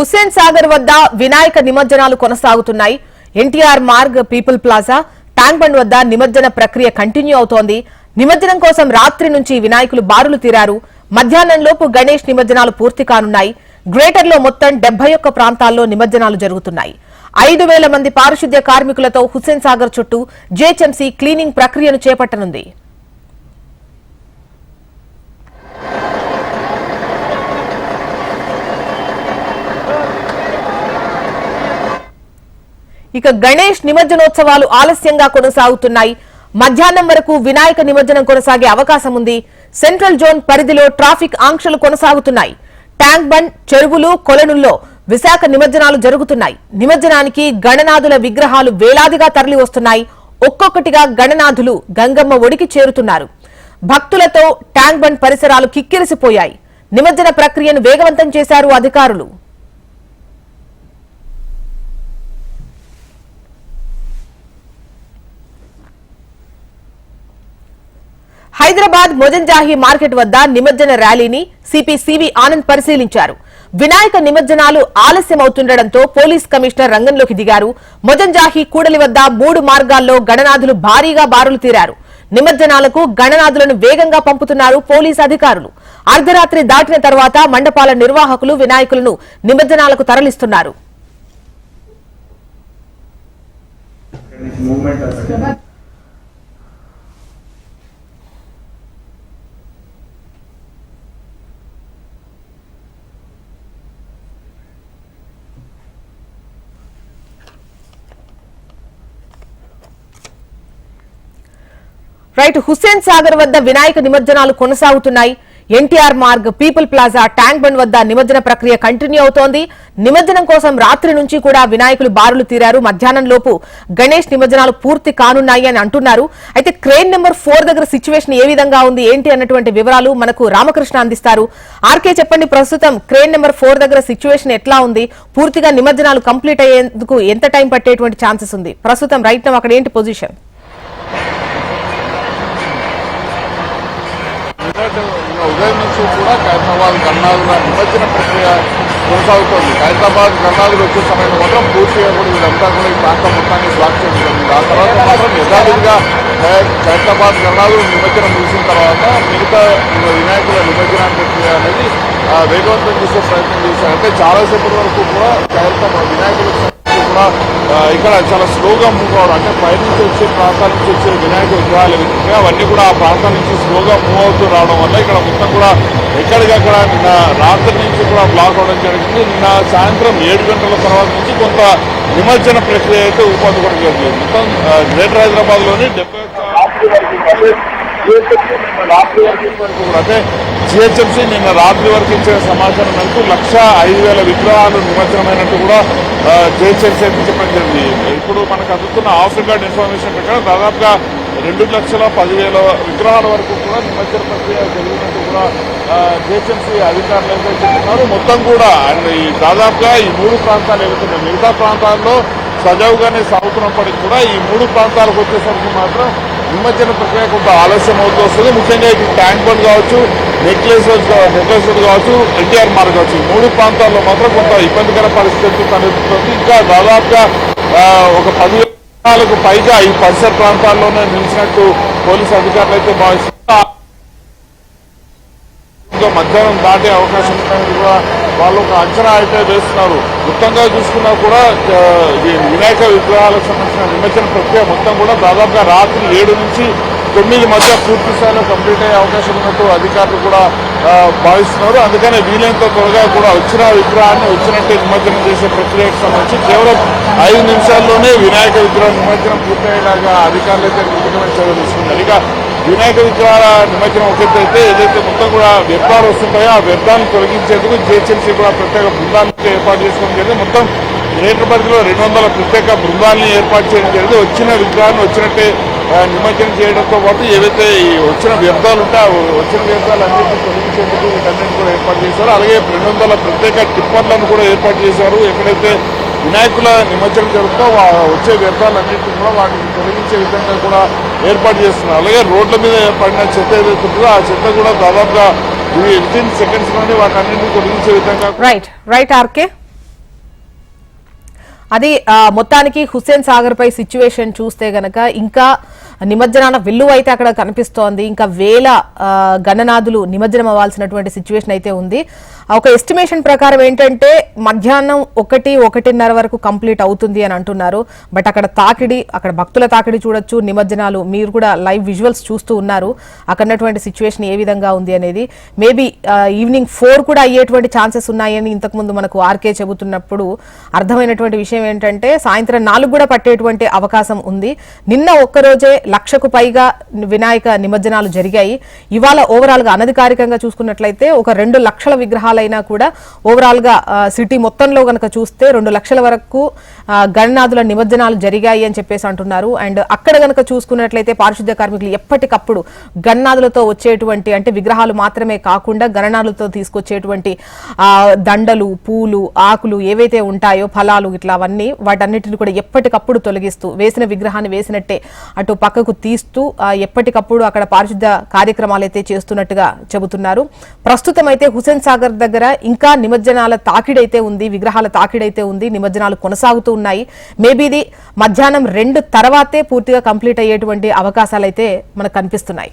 హుస్సేన్ సాగర్ వద్ద వినాయక నిమజ్జనాలు కొనసాగుతున్నాయి. NTR Marg People Plaza Tank Bund వద్ద నిమజ్జన ప్రక్రియ కంటిన్యూ అవుతోంది. నిమజ్జనం కోసం రాత్రి నుంచి వినాయకులు బారులు తీరారు. మధ్యాహ్నంలోపు గణేష్ నిమజ్జనాలు పూర్తి కానున్నాయి. గ్రేటర్లో మొత్తం డెబ్బై ఒక్క ప్రాంతాల్లో నిమజ్జనాలు జరుగుతున్నాయి. ఐదు వేల మంది పారిశుద్ధ్య కార్మికులతో హుస్సేన్ సాగర్ చుట్టూ జేహెచ్ఎంసీ క్లీనింగ్ ప్రక్రియను చేపట్టనుంది. ఇక గణేష్ నిమజ్జనోత్సవాలు ఆలస్యంగా కొనసాగుతున్నాయి. మధ్యాహ్నం వరకు వినాయక నిమజ్జనం కొనసాగే అవకాశం ఉంది. సెంట్రల్ జోన్ పరిధిలో ట్రాఫిక్ ఆంక్షలు కొనసాగుతున్నాయి. ట్యాంక్ బండ్ చెరువులు కొలనుల్లో విశాఖ నిమజ్జనాలు జరుగుతున్నాయి. నిమజ్జనానికి గణనాథుల విగ్రహాలు వేలాదిగా తరలి వస్తున్నాయి ఒక్కొక్కటిగా గణనాథులు గంగమ్మ ఒడికి చేరుతున్నారు. భక్తులతో ట్యాంక్ బండ్ పరిసరాలు కిక్కిరిసిపోయాయి. నిమజ్జన ప్రక్రియను వేగవంతం చేశారు అధికారులు. హైదరాబాద్ మొజంజాహి మార్కెట్ వద్ద నిమజ్జన ర్యాలీని సిపి సివి ఆనంద్ పరిశీలించారు. వినాయక నిమజ్జనాలు ఆలస్యమవుతుండటంతో పోలీస్ కమిషనర్ రంగంలోకి దిగారు. మొజంజాహి కూడలి వద్ద మూడు మార్గాల్లో గణనాథులు భారీగా బారులు తీరారు. నిమజ్జనాలకు గణనాథులను వేగంగా పంపుతున్నారు పోలీస్ అధికారులు. అర్ధరాత్రి దాటిన తర్వాత మండపాల నిర్వాహకులు వినాయకులను నిమజ్జనాలకు తరలిస్తున్నారు. రైట్ హుస్సేన్ సాగర్ వద్ద వినాయక నిమజ్జనాలు కొనసాగుతున్నాయి. NTR Marg People Plaza Tank Bund వద్ద నిమజ్జన ప్రక్రియ కంటిన్యూ అవుతోంది. నిమజ్జనం కోసం రాత్రి నుంచి కూడా వినాయకులు బారులు తీరారు. మధ్యాహ్నం లోపు గణేష్ నిమజ్జనాలు పూర్తి కానున్నాయి అని అంటున్నారు. అయితే క్రేన్ నెంబర్ ఫోర్ దగ్గర సిచ్యువేషన్ ఏ విధంగా ఉంది ఏంటి అన్నటువంటి వివరాలు మనకు రామకృష్ణ అందిస్తారు. ఆర్కే చెప్పండి ప్రస్తుతం క్రేన్ నెంబర్ ఫోర్ దగ్గర సిచ్యువేషన్ ఎట్లా ఉంది? పూర్తిగా నిమజ్జనాలు కంప్లీట్ అయ్యేందుకు ఎంత టైం పట్టేటువంటి ఛాన్సెస్ ఉంది? ప్రస్తుతం రైట్ అక్కడ ఏంటి పొజిషన్? నిన్నటి ఉదయం నుంచి కూడా ఖైరతాబాద్ గన్నాదుల నిమజ్జన ప్రక్రియ కొనసాగుతోంది. ఖైరతాబాద్ గన్నాదులు వచ్చే సమయంలో మాత్రం పూర్తిగా కూడా వీళ్ళంతా కూడా ఈ ప్రాంతం మొత్తాన్ని బ్లాక్ చేయడం ఆ తర్వాత మాత్రం యథావిధిగా ఖైరతాబాద్ గన్నాదులు నిమజ్జనం ముగిసిన తర్వాత మిగతా వినాయకుల నిమజ్జన ప్రక్రియ అనేది ఆ, వేగవంతం చేసే ప్రయత్నం చేశారు. అంటే చాలాసేపటి వరకు కూడా ఖైరతాబాద్ వినాయకుల కూడా ఇక్కడ చాలా స్లోగా మూవ్ అవడం అంటే పై నుంచి వచ్చే ప్రాంతాల నుంచి వచ్చే వినాయక విగ్రహాలు అవన్నీ కూడా ఆ ప్రాంతం నుంచి స్లోగా మూవ్ అవుతూ రావడం వల్ల ఇక్కడ మొత్తం కూడా ఎక్కడికక్కడ నిన్న రాత్రి నుంచి కూడా బ్లాక్ అవడం జరిగింది. నిన్న సాయంత్రం ఏడు గంటల తర్వాత నుంచి కొంత నిమజ్జన ప్రక్రియ అయితే ఊపందుకోవడం జరిగింది. మొత్తం ఆ, గ్రేటర్ హైదరాబాద్లోని డెబ్బై అంటే జిహెచ్ఎంసీ నిన్న రాత్రి వరకు ఇచ్చిన సమాచారం మేరకు లక్ష ఐదు వేల విగ్రహాలు నిమజ్జనమైనట్టు కూడా జిహెచ్ఎంసీ అని చెప్పడం జరిగింది. ఇప్పుడు మనకు అందుతున్న ఆఫ్ రికార్డ్ ఇన్ఫర్మేషన్ ప్రకారం దాదాపుగా రెండు లక్షల పదివేల విగ్రహాల వరకు కూడా నిమజ్జన ప్రక్రియ జరిగినట్టు కూడా జిహెచ్ఎంసీ అధికారులు అయితే చెప్తున్నారు. మొత్తం కూడా అండ్ ఈ దాదాపుగా ఈ మూడు ప్రాంతాలు ఏవైతున్నాయి మిగతా ప్రాంతాల్లో సజావుగానే సాగుతున్నప్పటికీ కూడా ఈ మూడు ప్రాంతాలకు వచ్చేసరికి మాత్రం నిమజ్జన ప్రక్రియ కొంత ఆలస్యం అవుతూ వస్తుంది. ముఖ్యంగా ఇటు ట్యాంక్ బండ్ కావచ్చు నెక్లెస్ నెక్లెస్ కావచ్చు ఎన్టీఆర్ మార్గ్ కావచ్చు మూడు ప్రాంతాల్లో మాత్రం కొంత ఇబ్బందికర పరిస్థితి తలెత్తుతుంది. ఇంకా దాదాపుగా ఒక పది నాలుగు పైగా ఈ పరిసర ప్రాంతాల్లోనే నిలిచినట్టు పోలీసు అధికారులు అయితే భావిస్తున్నారు. ఇంకా మధ్యాహ్నం దాటే అవకాశం ఉందని కూడా వాళ్ళు ఒక అంచనా అయితే వేస్తున్నారు. మొత్తంగా చూసుకున్నా కూడా ఈ వినాయక విగ్రహాలకు సంబంధించిన నిమజ్జన ప్రక్రియ మొత్తం కూడా దాదాపుగా రాత్రి ఏడు నుంచి తొమ్మిది మధ్య పూర్తి స్థాయిలో కంప్లీట్ అయ్యే అవకాశం ఉన్నట్టు అధికారులు కూడా భావిస్తున్నారు. అందుకనే వీలైనంత త్వరగా కూడా వచ్చిన విగ్రహాన్ని వచ్చినట్టు నిమజ్జనం చేసే ప్రక్రియకు సంబంధించి కేవలం ఐదు నిమిషాల్లోనే వినాయక విగ్రహం నిమజ్జనం పూర్తయ్యేలాగా అధికారులు అయితే నిమజ్జనం చర్యలు తీసుకున్నారు. ఇక వినాయక విగ్రహాల నిమజ్జనం ఒకటైతే ఏదైతే మొత్తం కూడా వ్యర్థాలు వస్తుంటాయో ఆ వ్యర్థాలను తొలగించేందుకు జిహెచ్ఎంసీ కూడా ప్రత్యేక బృందాలను ఏర్పాటు చేసుకోవడం జరిగింది. మొత్తం గ్రేటర్ పరిధిలో రెండు వందల ప్రత్యేక బృందాలని ఏర్పాటు చేయడం జరిగింది. వచ్చిన విగ్రహాన్ని వచ్చినట్టే నిమజ్జనం చేయడంతో పాటు ఏవైతే వచ్చిన వ్యర్థాలు ఉంటాయో వచ్చిన వ్యర్థాలు అన్నింటినీ తొలగించేందుకు వీటన్నింటినీ కూడా ఏర్పాటు చేశారు. అలాగే రెండు వందల ప్రత్యేక టిప్పర్లను కూడా ఏర్పాటు చేశారు. ఎక్కడైతే వినాయకుల నిమజ్జనం జరుగుతుందో వచ్చే వ్యర్థాలన్నింటినీ కూడా వాటిని తొలగించే విధంగా కూడా ఏర్పాటు చేస్తున్నారు. అలాగే రోడ్ల మీద పడిన చెత్త ఏదైతే ఉంటుందో ఆ చెత్త కూడా దాదాపుగా వితిన్ సెకండ్స్లోనే వాటన్నింటినీ తొలగించే విధంగా రైట్ రైట్ ఆర్కే అది ఆ, మొత్తానికి హుస్సేన్ సాగర్ పై సిచ్యువేషన్ చూస్తే గనక ఇంకా నిమజ్జనాన వెల్లువ అయితే అక్కడ కనిపిస్తోంది. ఇంకా వేల గణనాథులు నిమజ్జనం అవ్వాల్సినటువంటి సిచ్యువేషన్ అయితే ఉంది. ఒక ఎస్టిమేషన్ ప్రకారం ఏంటంటే మధ్యాహ్నం ఒకటి ఒకటిన్నర వరకు కంప్లీట్ అవుతుంది అని అంటున్నారు. బట్ అక్కడ తాకిడి అక్కడ భక్తుల తాకిడి చూడొచ్చు. నిమజ్జనాలు మీరు కూడా లైవ్ విజువల్స్ చూస్తూ ఉన్నారు. అక్కడ సిచ్యువేషన్ ఏ విధంగా ఉంది అనేది. మేబీ ఈవినింగ్ ఫోర్ కూడా అయ్యేటువంటి ఛాన్సెస్ ఉన్నాయని ఇంతకుముందు మనకు ఆర్కే చెబుతున్నప్పుడు అర్థమైనటువంటి విషయం ఏంటంటే సాయంత్రం నాలుగు కూడా పట్టేటువంటి అవకాశం ఉంది. నిన్న ఒక్కరోజే లక్షకు పైగా వినాయక నిమజ్జనాలు జరిగాయి. ఇవాళ ఓవరాల్గా అనధికారికంగా చూసుకున్నట్లయితే ఒక రెండు లక్షల విగ్రహాలైనా కూడా ఓవరాల్గా సిటీ మొత్తంలో గనక చూస్తే రెండు లక్షల వరకు గణనాథుల నిమజ్జనాలు జరిగాయి అని చెప్పేసి అంటున్నారు. అండ్ అక్కడ గనక చూసుకున్నట్లయితే పారిశుద్ధ్య కార్మికులు ఎప్పటికప్పుడు గణనాథులతో వచ్చేటువంటి అంటే విగ్రహాలు మాత్రమే కాకుండా గణనాథులతో తీసుకొచ్చేటువంటి ఆ, దండలు పూలు ఆకులు ఏవైతే ఉంటాయో ఫలాలు ఇట్లా అవన్నీ వాటన్నిటిని కూడా ఎప్పటికప్పుడు తొలగిస్తూ వేసిన విగ్రహాన్ని వేసినట్టే అటు పక్క పక్కకు తీస్తూ ఎప్పటికప్పుడు అక్కడ పారిశుద్ధ కార్యక్రమాలు అయితే చేస్తున్నట్టుగా చెబుతున్నారు. ప్రస్తుతం అయితే హుసేన్ సాగర్ దగ్గర ఇంకా నిమజ్జనాల తాకిడైతే ఉంది విగ్రహాల తాకిడైతే ఉంది నిమజ్జనాలు కొనసాగుతూ ఉన్నాయి. మేబీ ఇది మధ్యాహ్నం రెండు తర్వాతే పూర్తిగా కంప్లీట్ అయ్యేటువంటి అవకాశాలు అయితే మనకు కనిపిస్తున్నాయి.